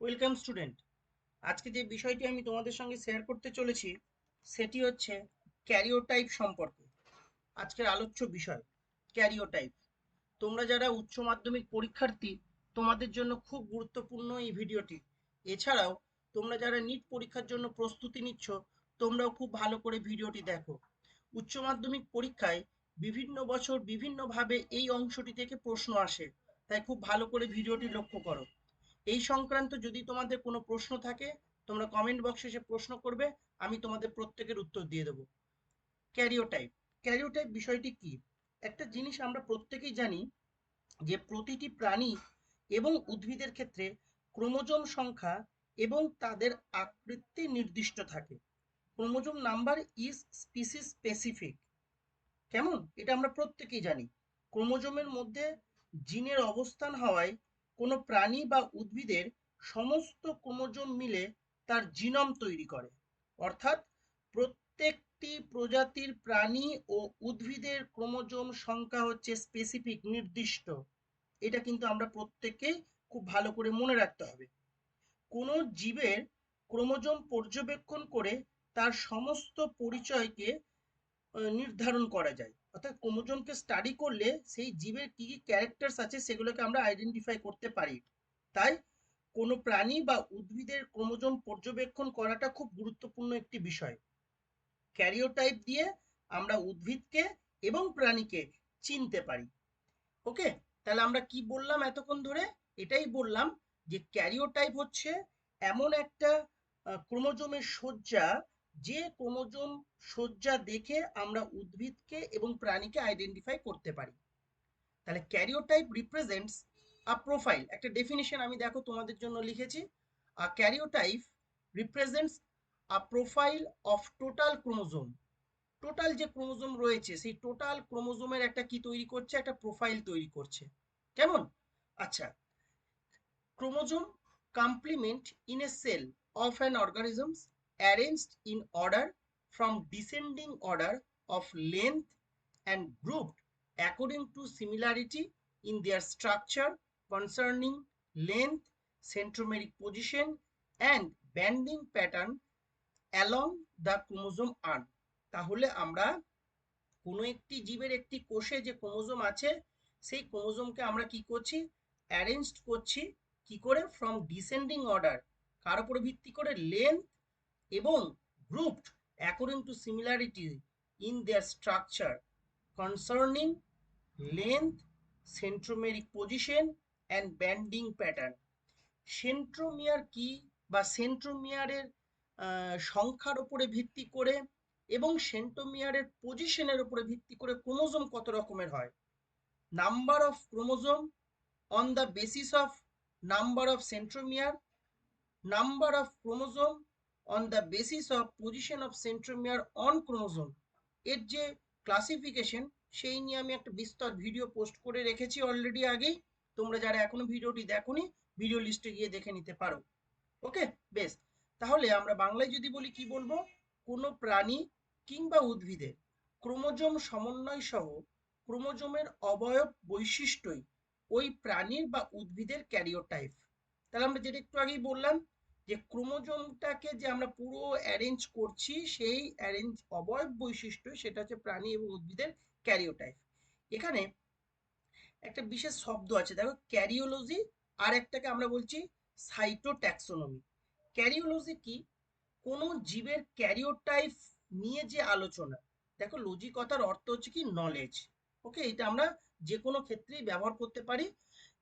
Welcome student আজকে যে বিষয়টি আমি তোমাদের সঙ্গে শেয়ার করতে চলেছি, সেটি হচ্ছে ক্যারিওটাইপ সম্পর্কে। আজকের আলোচ্য বিষয়, ক্যারিওটাইপ। তোমরা যারা উচ্চ মাধ্যমিক পরীক্ষার্থী, তোমাদের জন্য খুব গুরুত্বপূর্ণ এই ভিডিওটি। এছাড়াও, তোমরা যারা নিট পরীক্ষার জন্য প্রস্তুতি নিচ্ছ, তোমরাও খুব ভালো করে ভিডিওটি দেখো। উচ্চ মাধ্যমিক পরীক্ষায় বিভিন্ন বছর বিভিন্নভাবে এই অংশটি থেকে প্রশ্ন আসে, তাই খুব ভালো করে ভিডিওটি লক্ষ্য করো। এই সংক্রান্ত যদি তোমাদের কোনো প্রশ্ন থাকে, তোমরা কমেন্ট বক্সে এসে প্রশ্ন করবে, আমি তোমাদের প্রত্যেকের উত্তর দিয়ে দেবো। ক্যারিওটাইপ ক্যারিওটাইপ বিষয়টি কি? একটা জিনিস আমরা প্রত্যেকেই জানি যে প্রতিটি প্রাণী এবং উদ্ভিদের ক্ষেত্রে ক্রোমোজোম সংখ্যা এবং তাদের আকৃতি নির্দিষ্ট থাকে। Chromosome number is species specific কেমন? এটা আমরা প্রত্যেকেই জানি। ক্রোমোজোমের মধ্যে জিনের অবস্থান হওয়ায় কোনো প্রাণী বা উদ্ভিদের সমস্ত ক্রোমোজোম মিলে তার জিনম তৈরি করে। অর্থাৎ প্রত্যেকটি প্রজাতির প্রাণী ও উদ্ভিদের ক্রোমোজোম সংখ্যা হচ্ছে স্পেসিফিক নির্দিষ্ট। এটা কিন্তু আমরা প্রত্যেকেই খুব ভালো করে মনে রাখতে হবে। কোনো জীবের ক্রোমোজোম পর্যবেক্ষণ করে তার সমস্ত পরিচয়কে নির্ধারণ করা যায়। অর্থাৎ ক্রোমোজোমকে স্টাডি করলে সেই জীবের কি কি ক্যারেক্টার্স আছে সেগুলোকে আমরা আইডেন্টিফাই করতে পারি। তাই কোনো প্রাণী বা উদ্ভিদের ক্রোমোজোম পর্যবেক্ষণ করাটা খুব গুরুত্বপূর্ণ একটি বিষয়। ক্যারিওটাইপ দিয়ে আমরা উদ্ভিদকে এবং প্রাণীকে চিনতে পারি। ওকে তাহলে আমরা কি বললাম এতক্ষণ ধরে? এটাই বললাম যে ক্যারিওটাইপ হচ্ছে এমন একটা ক্রোমোজোমের সজ্জা যে ক্রোমোজোম সজ্জা দেখে আমরা উদ্ভিদকে এবং প্রাণীকে আইডেন্টিফাই করতে পারি। তাহলে ক্যারিওটাইপ রিপ্রেজেন্টস আ প্রোফাইল একটা ডেফিনিশন আমি দেখো তোমাদের জন্য লিখেছি। A karyotype represents a profile of total chromosome total যে ক্রোমোজোম রয়েছে, সেই টোটাল ক্রোমোজোমের একটা কি তৈরি করছে? একটা প্রোফাইল তৈরি করছে। কেমন? আচ্ছা chromosome complement in a cell of an organisms arranged in order from descending order of length and grouped according to similarity in their structure concerning length, centromeric position and banding pattern along the chromosome arm তাহলে আমরা কোনো একটি জীবের একটি কোষে যে chromosome আছে সেই ক্রোমোজোমকে আমরা কি করছি অ্যারেঞ্জড করছি কি করে ফ্রম ডিসেন্ডিং অর্ডার কার উপরে ভিত্তি করে লেন্থ এবং grouped according to similarity in their structure concerning length, centromeric position and banding pattern. Centromere কি বা সেন্ট্রোমিয়ারের সংখ্যার উপরে ভিত্তি করে এবং সেন্ট্রোমিয়ারের পজিশনের উপরে ভিত্তি করে ক্রোমোজোম কত রকমের হয় number of chromosome on the basis of number of centromere number of chromosome on the basis of position of centromere on chromosome এর যে ক্লাসিফিকেশন সেই নিয়ে আমি একটা বিস্তর ভিডিও পোস্ট করে রেখেছি অলরেডি আগেই। তোমরা যারা এখনও ভিডিওটি দেখোনি ভিডিও লিস্টে গিয়ে দেখে নিতে পারো। ওকে? বেশ। তাহলে আমরা বাংলায় যদি বলি, কি বলব? কোনো প্রাণী কিংবা উদ্ভিদের ক্রোমোজোম সমন্বয় সহ ক্রোমোজোমের অবয়ব বৈশিষ্ট্যই ওই প্রাণীর বা উদ্ভিদের ক্যারিওটাইপ। তাহলে আমরা যেটা একটু আগেই বললাম যে ক্রোমোজোমটাকে যে আমরা পুরো অ্যারেঞ্জ করছি, সেই অ্যারেঞ্জ অবয়ব বৈশিষ্ট্য সেটা হচ্ছে প্রাণী এবং উদ্ভিদের ক্যারিওটাইপ। এখানে একটা বিশেষ শব্দ আছে, দেখো ক্যারিওলজি আর একটাকে আমরা বলছি সাইটোট্যাক্সোনমি। ক্যারিওলজি কি? কোনো জীবের ক্যারিওটাইপ নিয়ে যে আলোচনা, দেখো লজি কথার অর্থ হচ্ছে কি নলেজ ওকে এটা আমরা যে কোনো ক্ষেত্রেই ব্যবহার করতে পারি।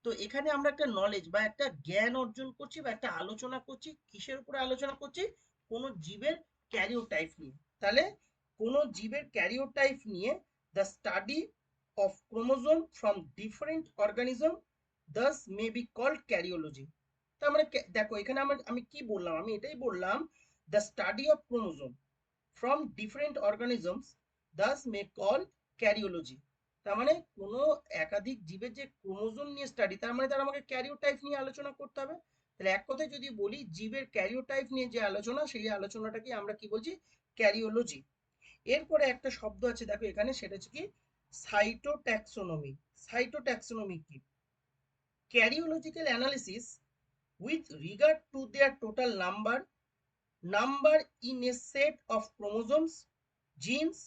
তো এখানে আমরা একটা নলেজ বা একটা জ্ঞান অর্জন করছি বা একটা আলোচনা করছি, কিসের উপরে আলোচনা করছি? কোনো জীবের ক্যারিওটাইপ নিয়ে। তাহলে কোনো জীবের ক্যারিওটাইপ নিয়ে the study of chromosome from different organism thus may be called karyology তার মানে দেখো, এখানে আমার, আমি কি বললাম? আমি এটাই বললাম the study of chromosome from different organisms thus may call karyology তার মানে কোনো একাধিক জীবের যে ক্রোমোজোম নিয়ে স্টাডি তার মানে তার আমাকে ক্যারিওটাইপ নিয়ে আলোচনা করতে হবে। তাহলে এক কথায় যদি বলি, জীবের ক্যারিওটাইপ নিয়ে যে আলোচনা, সেই আলোচনাটাকে আমরা কি বলছি? ক্যারিওলজি। এরপরে একটা শব্দ আছে, দেখো এখানে, সেটা হচ্ছে কি? সাইটোট্যাক্সোনমি। সাইটোট্যাক্সোনমি কি? Karyological analysis with regard to their total number number in a set of chromosomes genes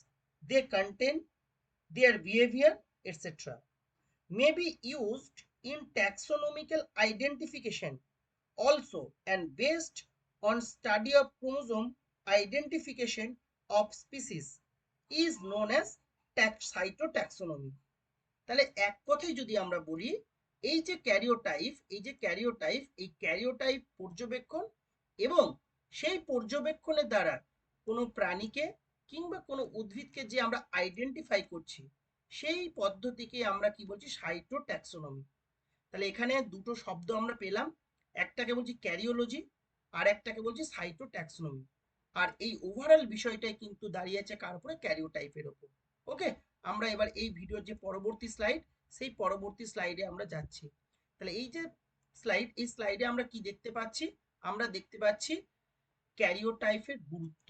they contain their behavior etc may be used in taxonomical identification also and based on study of chromosome identification of species is known as cytotaxonomy তাহলে এক কথায় যদি আমরা বলি এই যে karyotype এই যে ক্যারিওটাইপ এই ক্যারিওটাইপ পর্যবেক্ষণ এবং সেই পর্যবেক্ষণের দ্বারা কোনো প্রাণীকে কিংবা কোনো উদ্ভিদকে যে আমরা আইডেন্টিফাই করছি, সেই পদ্ধতিকে আমরা কি বলছি? সাইটোট্যাক্সোনমি তাহলে এখানে দুটো শব্দ আমরা পেলাম, একটাকে বলছি ক্যারিওলজি আর একটাকে বলছি সাইটোট্যাক্সোনমি আর এই ওভারঅল বিষয়টাই কিন্তু দাঁড়িয়েছে কার উপরে? ক্যারিওটাইপের ওপর ওকে? আমরা এবার এই ভিডিওর যে পরবর্তী স্লাইড সেই পরবর্তী স্লাইডে আমরা যাচ্ছি। তাহলে এই যে স্লাইড এই স্লাইডে আমরা কি দেখতে পাচ্ছি? আমরা দেখতে পাচ্ছি ক্যারিওটাইপের গুরুত্ব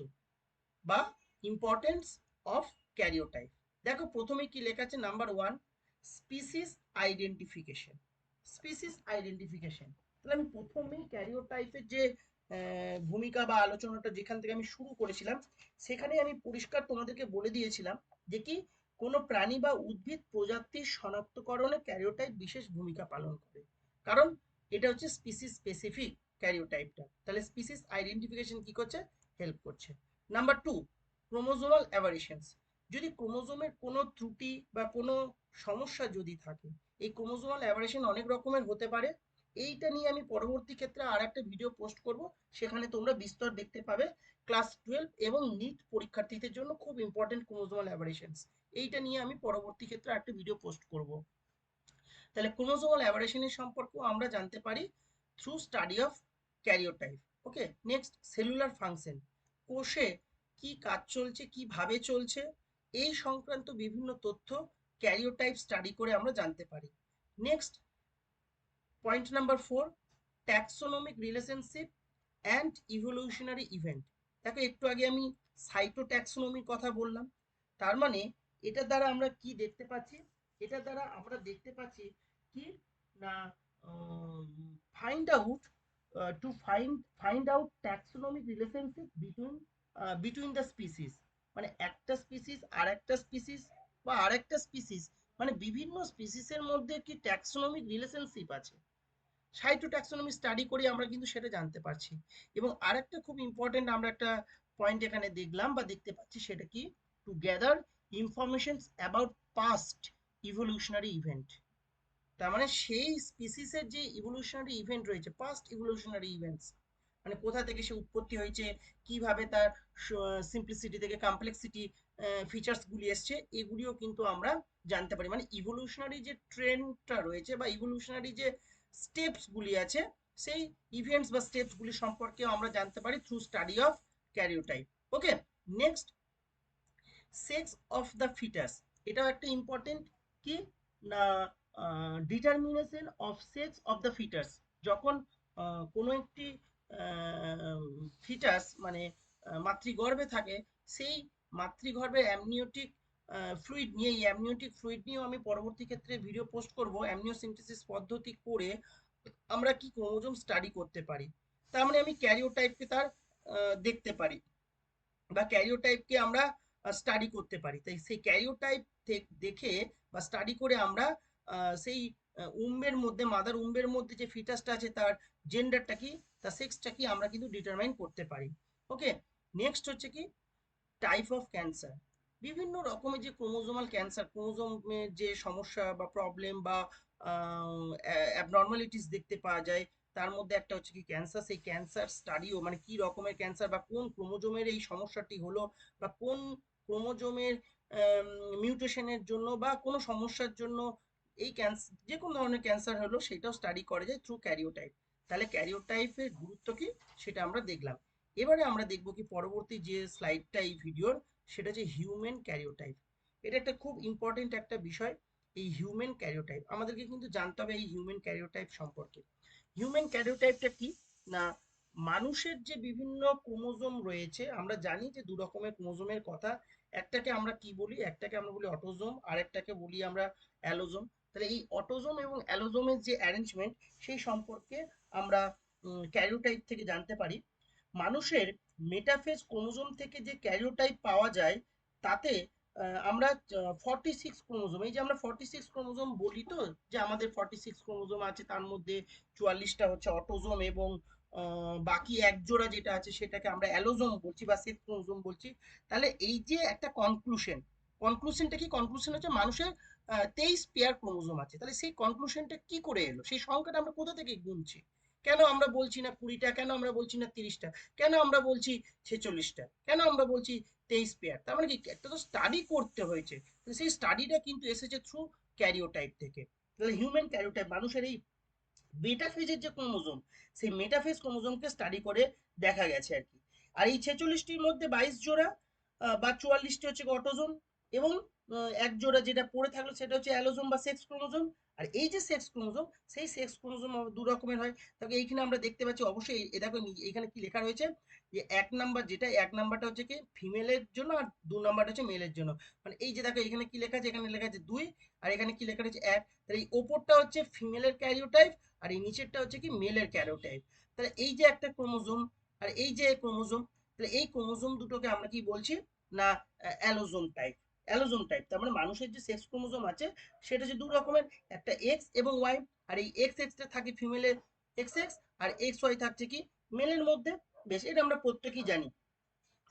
বা ইম্পর্টেন্স অফ ক্যারিওটাইপ দেখো প্রথমে কি লেখা আছে? Number one species identification species identification তাহলে আমি প্রথমেই ক্যারিওটাইপের যে ভূমিকা বা আলোচনাটা যেখান থেকে আমি শুরু করেছিলাম সেখানে আমি পরিষ্কার তোমাদেরকে বলে দিয়েছিলাম যে কি, কোনো প্রাণী বা উদ্ভিদ প্রজাতির শনাক্তকরণে ক্যারিওটাইপ বিশেষ ভূমিকা পালন করে। কারণ এটা হচ্ছে স্পিসিস স্পেসিফিক ক্যারিওটাইপটা তাহলে স্পিসিস আইডেন্টিফিকেশন কি করছে? হেল্প করছে। নাম্বার টু ক্রোমোজোমাল অ্যাভারিশনস যদি ক্রোমোজোমের কোনো ত্রুটি বা কোনো সমস্যা যদি থাকে, এই ক্রোমোজোমাল অ্যাভারিশন অনেক রকমের হতে পারে। এইটা নিয়ে আমি পরবর্তী ক্ষেত্রে আর একটা ভিডিও পোস্ট করব। সেখানে তোমরা বিস্তর দেখতে পাবে ক্লাস টুয়েলভ এবং নিট পরীক্ষার্থীদের জন্য খুব ইম্পর্টেন্ট ক্রোমোজোমাল অ্যাভারিশনস এইটা নিয়ে আমি পরবর্তী ক্ষেত্রে একটা ভিডিও পোস্ট করব। তাহলে ক্রোমোজোমাল অ্যাভারিশনের সম্পর্কেও আমরা জানতে পারি through study of karyotype okay next cellular function কোষে কি কাজ চলছে, কীভাবে চলছে, এই সংক্রান্ত বিভিন্ন তথ্য ক্যারিওটাইপ স্টাডি করে আমরা জানতে পারি। Next point number four taxonomic relationship and evolutionary event দেখো, একটু আগে আমি সাইটোট্যাক্সোনমির কথা বললাম। তার মানে এটার দ্বারা আমরা কি দেখতে পাচ্ছি? এটার দ্বারা আমরা দেখতে পাচ্ছি কি না find out to find find out taxonomic relationship between between the species মানে একটা স্পিসিস আর একটা স্পিসিস বা আর একটা স্পিসিস মানে বিভিন্ন স্পিসিসের মধ্যে কি ট্যাক্সোনমিক রিলেশনশিপ আছে? সাইটো ট্যাক্সোনমি স্টাডি করে আমরা কিন্তু সেটা জানতে পারছি। এবং আরেকটা খুব ইম্পর্টেন্ট আমরা একটা পয়েন্ট এখানে দেখলাম বা দেখতে পাচ্ছি, সেটা কি? To gather information about past evolutionary event তার মানে সেই স্পিসিসের যে ইভলিউশনারি ইভেন্ট রয়েছে পাস্ট ইভলিউশনারি ইভেন্টস মানে কোথা থেকে সে উৎপত্তি হয়েছে, কীভাবে তার সিম্পলিসিটি থেকে কমপ্লেক্সিটি ফিচার্সগুলি এসছে, এগুলিও কিন্তু আমরা জানতে পারি। মানে ইভলিউশনারি যে ট্রেন্ডটা রয়েছে বা ইভলিউশনারি যে স্টেপসগুলি আছে, সেই ইভেন্টস বা স্টেপসগুলি সম্পর্কেও আমরা জানতে পারি through study of karyotype okay next sex of the fetus এটাও একটা ইম্পর্টেন্ট কি? না determination of sex of the fetus যখন কোনো একটি ফিটাস মানে মাতৃগর্ভে থাকে, সেই মাতৃগর্ভের অ্যামনিওটিক ফ্লুইড নিয়ে, এই অ্যামনিওটিক ফ্লুইড নিয়েও আমি পরবর্তী ক্ষেত্রে ভিডিও পোস্ট করব অ্যামনিওসিনথেসিস পদ্ধতি করে আমরা কি ক্রোমোজোম স্টাডি করতে পারি। তার মানে আমি ক্যারিওটাইপকে তার দেখতে পারি বা ক্যারিওটাইপকে আমরা স্টাডি করতে পারি। তাই সেই ক্যারিওটাইপ দেখে বা স্টাডি করে আমরা সেই উম্বের মধ্যে মাদার উম্বের মধ্যে যে ফিটাসটা আছে, তার জেন্ডারটা কি? তার সেক্সটা কি? আমরা কিন্তু ডিটারমাইন করতে পারি। ওকে নেক্সট হচ্ছে কি? টাইপ অফ ক্যান্সার বিভিন্ন রকমের যে ক্রোমোজোমাল ক্যান্সার ক্রোমোজোমের যে সমস্যা বা প্রবলেম বা অ্যাবনর্মালিটিস দেখতে পাওয়া যায়, তার মধ্যে একটা হচ্ছে কি ক্যান্সার সেই ক্যান্সার স্টাডিও মানে কি রকমের ক্যান্সার বা কোন ক্রোমোজোমের এই সমস্যাটি হলো বা কোন ক্রোমোজোমের মিউটেশনের জন্য বা কোনো সমস্যার জন্য এই ক্যান্সার যে কোনো ধরনের ক্যান্সার হলো সেটাও স্টাডি করা যায় থ্রু ক্যারিওটাইপ তাহলে ক্যারিওটাইপের গুরুত্ব কি? সেটা আমরা দেখলাম। এবারে আমরা দেখব কি পরবর্তী যে স্লাইডটা এই ভিডিওর সেটা হচ্ছে হিউম্যান ক্যারিওটাইপ এটা একটা খুব ইম্পর্টেন্ট একটা বিষয়, এই হিউম্যান ক্যারিওটাইপ আমাদেরকে কিন্তু জানতে হবে এই হিউম্যান ক্যারিওটাইপ সম্পর্কে। হিউম্যান ক্যারিওটাইপটা কি? না, মানুষের যে বিভিন্ন ক্রোমোজোম রয়েছে, আমরা জানি যে দু রকমের ক্রোমোজোমের কথা, একটাকে আমরা কি বলি? একটাকে আমরা বলি অটোজোম আর একটাকে বলি আমরা অ্যালোজোম তাহলে এই অটোজোম এবং অ্যালোজোমের যে অ্যারেঞ্জমেন্ট সেই সম্পর্কে আমরা ক্যারিওটাইপ থেকে জানতে পারি। মানুষের মেটাফেজ ক্রোমোজোম থেকে যে ক্যারিওটাইপ পাওয়া যায়, তাতে আমরা ফর্টি সিক্স ক্রোমোজোম, এই যে আমরা ফর্টি সিক্স ক্রোমোজোম বলি তো, যে আমাদের ফর্টি সিক্স ক্রোমোজোম আছে, তার মধ্যে চুয়াল্লিশটা হচ্ছে অটোজোম এবং বাকি এক জোড়া যেটা আছে, সেটাকে আমরা অ্যালোজোম বলছি বা সেক্স ক্রোমোজোম বলছি। তাহলে এই যে একটা কনক্লুশন কনক্লুশনটা কি? কনক্লুশন হচ্ছে মানুষের তেইশ পেয়ার ক্রোমোজোম আছে। তাহলে সেই কনক্লুশনটা কি করে এলো? সেই সংখ্যাটা আমরা কোথা থেকে গুনছি? কেন আমরা বলছি না কুড়িটা? কেন আমরা বলছি না তিরিশটা? কেন আমরা বলছি ছেচল্লিশটা? কেন আমরা বলছি তেইশ পেয়ার তার মানে কি? একটা তো স্টাডি করতে হয়েছে। সেই স্টাডিটা কিন্তু এসেছে থ্রু ক্যারিওটাইপ থেকে। তাহলে হিউম্যান ক্যারিওটাইপ মানুষের এই মেটাফেজের যে ক্রোমোজোম সেই মেটাফেজ ক্রোমোজোমকে স্টাডি করে দেখা গেছে আর কি। আর এই ছেচল্লিশটির মধ্যে বাইশ জোড়া বা চুয়াল্লিশটি হচ্ছে অটোজোম এবং এক জোড়া যেটা পড়ে থাকল সেটা হচ্ছে অ্যালোজোম বা সেক্স ক্রোমোজোম। আর এই যে সেক্স ক্রোমোজোম, সেই সেক্স ক্রোমোজোম দু রকমের হয়। তবে এইখানে আমরা দেখতে পাচ্ছি, অবশ্যই দেখো এখানে কি লেখা রয়েছে? যে এক নাম্বার, যেটা এক নাম্বারটা হচ্ছে কি, ফিমেলের জন্য আর দু নাম্বারটা হচ্ছে মেলের জন্য। মানে এই যে দেখো এখানে কি লেখা আছে? এখানে লেখা আছে দুই, আর এখানে কি লেখা রয়েছে? এক। তাহলে এই ওপরটা হচ্ছে ফিমেলের ক্যারিওটাইপ, আর এই নিচেরটা হচ্ছে কি মেলের ক্যারিওটাইপ। তাহলে এই যে একটা ক্রোমোজোম, আর এই যে ক্রোমোজোম, তাহলে এই ক্রোমোজোম দুটোকে আমরা কি বলছি? না অ্যালোজোম টাইপ। অ্যালোজোম টাইপ তার মানে মানুষের যে সেক্স ক্রোমোজোম আছে, সেটা হচ্ছে দু রকমের একটা এক্স এবং ওয়াই আর এই এক্স এক্সটা থাকে ফিমেলের এক্স এক্স আর এক্স ওয়াই থাকছে কি মেলের মধ্যে, বেশ, এটা আমরা প্রত্যেকেই জানি।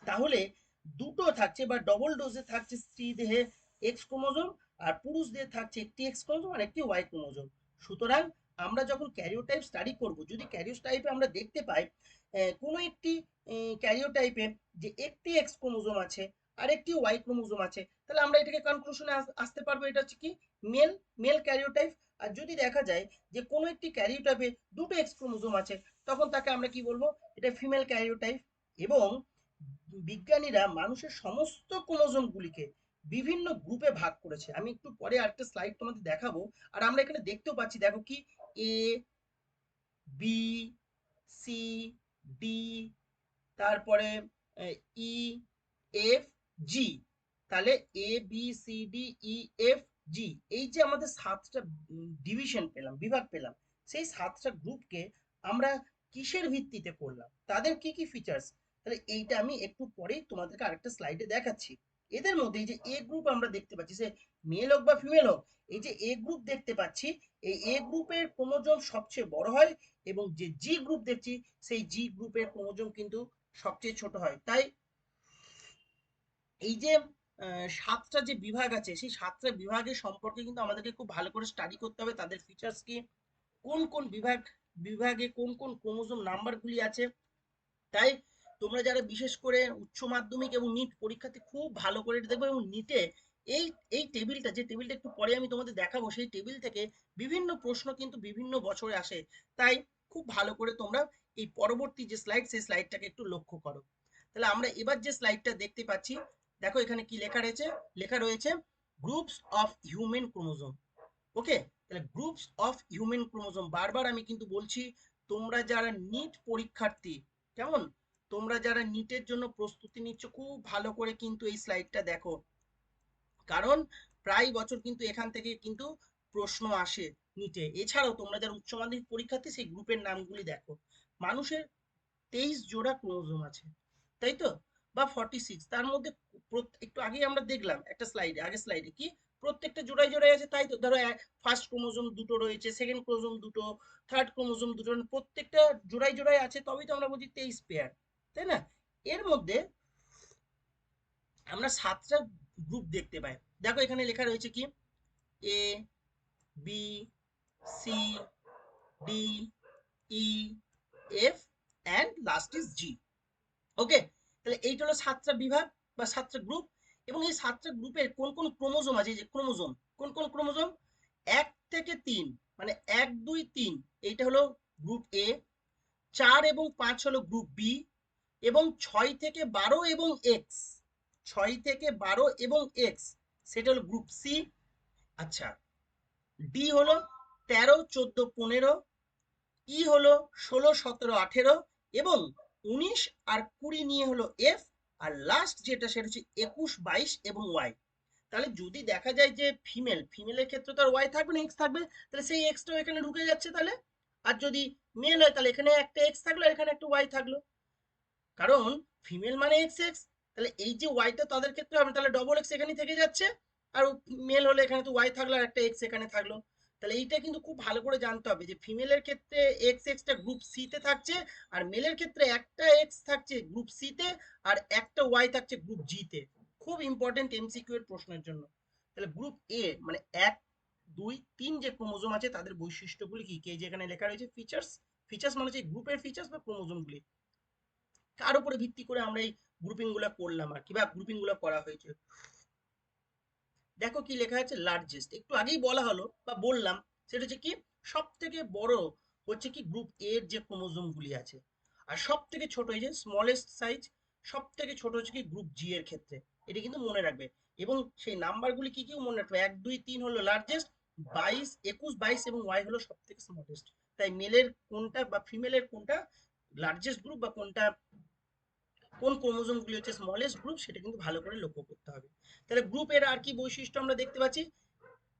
তাহলে দুটো থাকছে বা ডবল ডোজে থাকছে স্ত্রী দেহে এক্স ক্রোমোজোম আর পুরুষ দেহে থাকছে একটি এক্স ক্রোমোজোম আর একটি ওয়াই ক্রোমোজোম সুতরাং আমরা যখন ক্যারিওটাইপ স্টাডি করব, যদি ক্যারিওটাইপে আমরা দেখতে পাই কোনো একটি ক্যারিওটাইপে যে একটি এক্স ক্রোমোজোম আছে আর একটি ওয়াই ক্রোমোজোম আছে। তাহলে আমরা এটাকে কনক্লুশনে আসতে পারব, এটা হচ্ছে কি? মেল মেল ক্যারিওটাইপ আর যদি দেখা যায় যে কোনো একটি ক্যারিওটাইপে দুটো এক্স ক্রোমোজোম আছে, তখন তাকে আমরা কি বলব? এটা ফিমেল ক্যারিওটাইপ এবং বিজ্ঞানীরা মানুষের সমস্ত ক্রোমোজোমগুলিকে বিভিন্ন গ্রুপে ভাগ করেছে। আমি একটু পরে আরেকটা স্লাইড তোমাদের দেখাবো। আর আমরা এখানে দেখতেও পাচ্ছি, দেখো কি? এ বি সি ডি তারপরে ই এফ জি তাহলে A B C D E F G এই যে আমাদের সাতটা ডিভিশন পেলাম, বিভাগ পেলাম, সেই সাতটা গ্রুপকে আমরা কিসের ভিত্তিতে করলাম? তাদের কি কি ফিচার্স তাহলে এইটা আমি একটু পরেই তোমাদেরকে আরেকটা স্লাইডে দেখাচ্ছি। এদের মধ্যে এই যে এ গ্রুপ আমরা দেখতে পাচ্ছি, সে মেল হোক বা ফিমেল হোক, এই যে এ গ্রুপ দেখতে পাচ্ছি, এই এ গ্রুপের ক্রোমোজোম সবচেয়ে বড় হয় এবং যে জি গ্রুপ দেখছি, সেই জি গ্রুপের ক্রোমোজোম কিন্তু সবচেয়ে ছোট হয়। তাই এই যে সাতটা যে বিভাগ আছে, সেই সাতটা বিভাগের সম্পর্কে কিন্তু আমাদেরকে খুব ভালো করে স্টাডি করতে হবে। তাদের ফিচার্স কি? কোন কোন বিভাগ, বিভাগে কোন কোন ক্রোমোজোম নাম্বারগুলি আছে? তাই তোমরা যারা বিশেষ করে উচ্চ মাধ্যমিক এবং নিট পরীক্ষাতে খুব ভালো করে দেখবে এবং নিটে এই এই টেবিলটা, যে টেবিলটা একটু পরে আমি তোমাদের দেখাবো, সেই টেবিল থেকে বিভিন্ন প্রশ্ন কিন্তু বিভিন্ন বছরে আসে। তাই খুব ভালো করে তোমরা এই পরবর্তী যে স্লাইড সেই স্লাইডটাকে একটু লক্ষ্য করো। তাহলে আমরা এবার যে স্লাইডটা দেখতে পাচ্ছি দেখো এখানে কি লেখা রয়েছে? লেখা রয়েছে groups of human chromosome okay তাহলে গ্রুপস অফ হিউম্যান ক্রোমোজোম বারবার আমি কিন্তু বলছি, তোমরা যারা নিট পরীক্ষার্থী, কেমন? তোমরা যারা নিটের জন্য প্রস্তুতি নিচ্ছ, খুব ভালো করে কিন্তু এই স্লাইডটা দেখো। কারণ প্রায় বছর কিন্তু এখান থেকে কিন্তু প্রশ্ন আসে নিটে এছাড়াও তোমরা যারা উচ্চ মাধ্যমিক পরীক্ষার্থী, সেই গ্রুপের নামগুলি দেখো। মানুষের তেইশ জোড়া ক্রোমোজোম আছে। তাই তো? বা ফর্টি সিক্স তার মধ্যে একটু আগেই আমরা দেখলাম একটা স্লাইডে আগের স্লাইডে কি? প্রত্যেকটা জোড়ায় জোড়ায় আছে, তাই তো? ধরো ফার্স্ট ক্রোমোজোম দুটো রয়েছে সেকেন্ড ক্রোমোজোম দুটো থার্ড ক্রোমোজোম দুটো মানে প্রত্যেকটা জোড়ায় জোড়ায় আছে, তবেই তো আমরা বলছি তেইশ পেয়ার তাই না? এর মধ্যে আমরা সাতটা গ্রুপ দেখতে পাই। দেখো, এখানে লেখা রয়েছে কি? A B C D E F and last is G okay তাহলে এইটা হলো সাতটা বিভাগ বা সাতটা গ্রুপ এবং এই সাতটা গ্রুপের কোন কোন ক্রোমোজোম আছে? যে ক্রোমোজোম কোন কোন ক্রোমোজোম এক থেকে তিন মানে এক, দুই, তিন, এইটা হলো গ্রুপ এ চার এবং পাঁচ হলো গ্রুপ বি এবং ছয় থেকে বারো এবং এক্স ছয় থেকে বারো এবং এক্স সেটা হলো গ্রুপ সি আচ্ছা ডি হলো তেরো, চোদ্দ, পনেরো ই হলো ষোলো, সতেরো, আঠেরো এবং উনিশ আর কুড়ি নিয়ে হলো এফ আর লাস্ট যেটা সেটা হচ্ছে একুশ, বাইশ এবং ওয়াই তাহলে যদি দেখা যায় যে ফিমেল ফিমেলের ক্ষেত্রে তো আর ওয়াই থাকবে না এক্স থাকবে, তাহলে সেই এক্সটাও এখানে ঢুকে যাচ্ছে তাহলে? আর যদি মেল হয়, তাহলে এখানে একটা এক্স থাকল আর এখানে একটা ওয়াই থাকল। কারণ ফিমেল মানে এক্স এক্স তাহলে এই যে ওয়াইটা তাদের ক্ষেত্রে হবে, তাহলে ডবল এক্স এখানে থেকে যাচ্ছে, আর মেল হলে এখানে তো ওয়াই থাকল আর একটা এক্স এখানে থাকল। তাহলে এইটা কিন্তু খুব ভালো করে জানতে হবে যে ফিমেলের ক্ষেত্রে এক্স এক্সটা গ্রুপ সিতে থাকছে আর মেলের ক্ষেত্রে একটা এক্স থাকছে গ্রুপ সিতে আর একটা ওয়াই থাকছে গ্রুপ জিতে খুব ইম্পর্টেন্ট এমসিকিউ এর প্রশ্নের জন্য। তাহলে গ্রুপ এ মানে এক, দুই, তিন যে ক্রোমোজোম আছে তাদের বৈশিষ্ট্যগুলি কি? কি এই যে এখানে লেখা রয়েছে ফিচার্স ফিচার্স মানে হচ্ছে গ্রুপের ফিচার্স বা ক্রোমোজোমগুলি তার উপরে ভিত্তি করে আমরা এই গ্রুপিংগুলো করলাম আর কি বা গ্রুপিংগুলো করা হয়েছে? দেখো কি লেখা আছে লার্জেস্ট একটু আগেই বলা হলো বা বললাম, সেটা হচ্ছে কি সব থেকে বড় হচ্ছে কি গ্রুপ এর যে ক্রোমোজোম গুলি আছে। আর সব থেকে ছোট এই যে স্মলেস্ট সাইজ সব থেকে ছোট হচ্ছে কি গ্রুপ জি এর ক্ষেত্রে। এটা কিন্তু মনে রাখবে। এবং সেই নাম্বারগুলি কি কি মনে রাখবে? এক, দুই, তিন হলো লার্জেস্ট বাইশ, একুশ, বাইশ এবং ওয়াই হলো সব থেকে স্মলেস্ট তাই মেলের কোনটা বা ফিমেলের কোনটা লার্জেস্ট গ্রুপ বা কোনটা কোন ক্রোমোজোম গুলি হচ্ছে স্মলেস্ট গ্রুপ সেটা কিন্তু ভালো করে লক্ষ্য করতে হবে। তাহলে গ্রুপের আর কি বৈশিষ্ট্য আমরা দেখতে পাচ্ছি?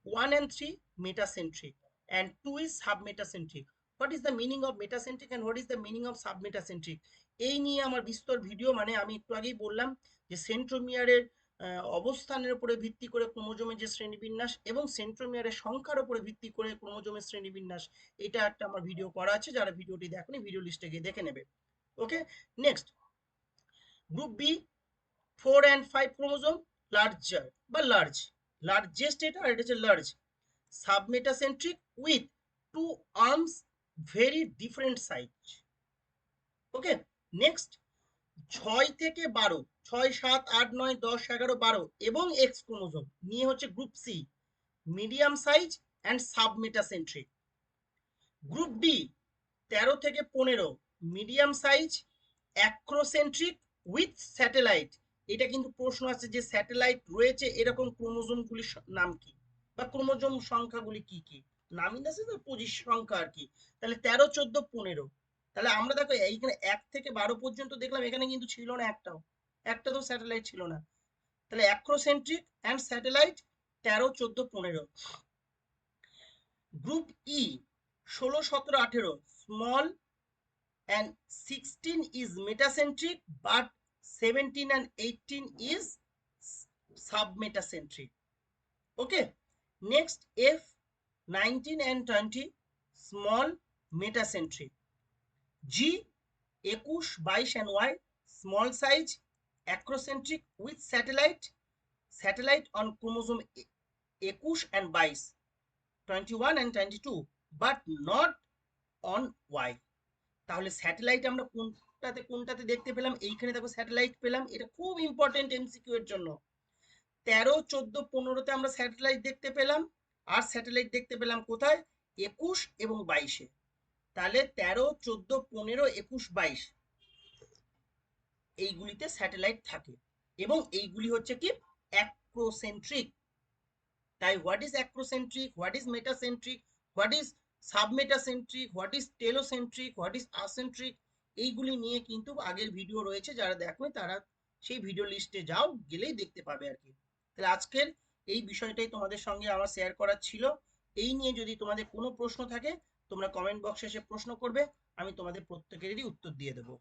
One and three metacentric and two is submetacentric what is the meaning of metacentric and what is the meaning of submetacentric এই নিয়ে আমার বিস্তর ভিডিও মানে আমি একটু আগেই বললাম যে সেন্ট্রোমিয়ারের অবস্থানের উপরে ভিত্তি করে ক্রোমোজোমের যে শ্রেণীবিন্যাস এবং সেন্ট্রোমিয়ারের সংখ্যার উপরে ভিত্তি করে ক্রোমোজোমের শ্রেণীবিন্যাস, এটা একটা আমার ভিডিও করা আছে, যারা ভিডিওটি দেখেনি ভিডিও লিস্টে গিয়ে দেখে নেবে। Okay next group B four and five chromosome larger বা লার্জ লার্জেস্ট এটা আর এটা হচ্ছে large submetacentric with two arms very different size okay next ছয় থেকে বারো, ছয়, সাত, আট, নয়, দশ, এগারো, বারো এবং এক্স ক্রোমোজোম নিয়ে হচ্ছে group C medium size and submetacentric group D তেরো থেকে পনেরো medium size acrocentric with satellite এটা কিন্তু প্রশ্ন আছে যে স্যাটেলাইট রয়েছে এরকম ক্রোমোজোমগুলির নাম কি? বা ক্রোমোজোম সংখ্যাগুলি কি কি? নামই আছে পঁচিশ সংখ্যা আর কি। তাহলে তেরো, চোদ্দ, পনেরো। তাহলে আমরা দেখো এইখানে এক থেকে বারো পর্যন্ত দেখলাম, এখানে কিন্তু ছিল না একটাও। একটা তো স্যাটেলাইট ছিল না। তাহলে অ্যাক্রোসেন্ট্রিক অ্যান্ড স্যাটেলাইট তেরো, চোদ্দ, পনেরো। গ্রুপ ই ষোলো, সতেরো, আঠেরো। Small and 16 is metacentric but 17 and 18 is submetacentric okay next f 19 and 20 small metacentric g 21 22 and y small size acrocentric with satellite satellite on chromosome 21 and 22 21 and 22 but not on y তাহলে satellite আমরা কোনটাতে কোনটাতে দেখতে পেলাম? এইখানে দেখো satellite পেলাম। এটা খুব ইম্পর্টেন্ট এমসিকিউ এর জন্য। তেরো, চোদ্দ, পনেরোতে আমরা স্যাটেলাইট দেখতে পেলাম। আর স্যাটেলাইট দেখতে পেলাম কোথায়? একুশ এবং বাইশে। তাহলে তেরো, চোদ্দ, পনেরো, একুশ, বাইশ। এইগুলিতে স্যাটেলাইট থাকে। এবং এইগুলি হচ্ছে কি? অ্যাক্রোসেন্ট্রিক তাই what is acrocentric what is metacentric what is submetacentric what is telocentric what is acentric এইগুলি নিয়ে কিন্তু আগের ভিডিও রয়েছে, যারা দেখবে তারা সেই ভিডিও লিস্টে যাও, গেলেই দেখতে পাবে আর কি। তাহলে আজকের এই বিষয়টাই তোমাদের সঙ্গে আমার শেয়ার করার ছিল। এই নিয়ে যদি তোমাদের কোনো প্রশ্ন থাকে, তোমরা কমেন্ট বক্সে এসে প্রশ্ন করবে, আমি তোমাদের প্রত্যেকেরই উত্তর দিয়ে দেবো।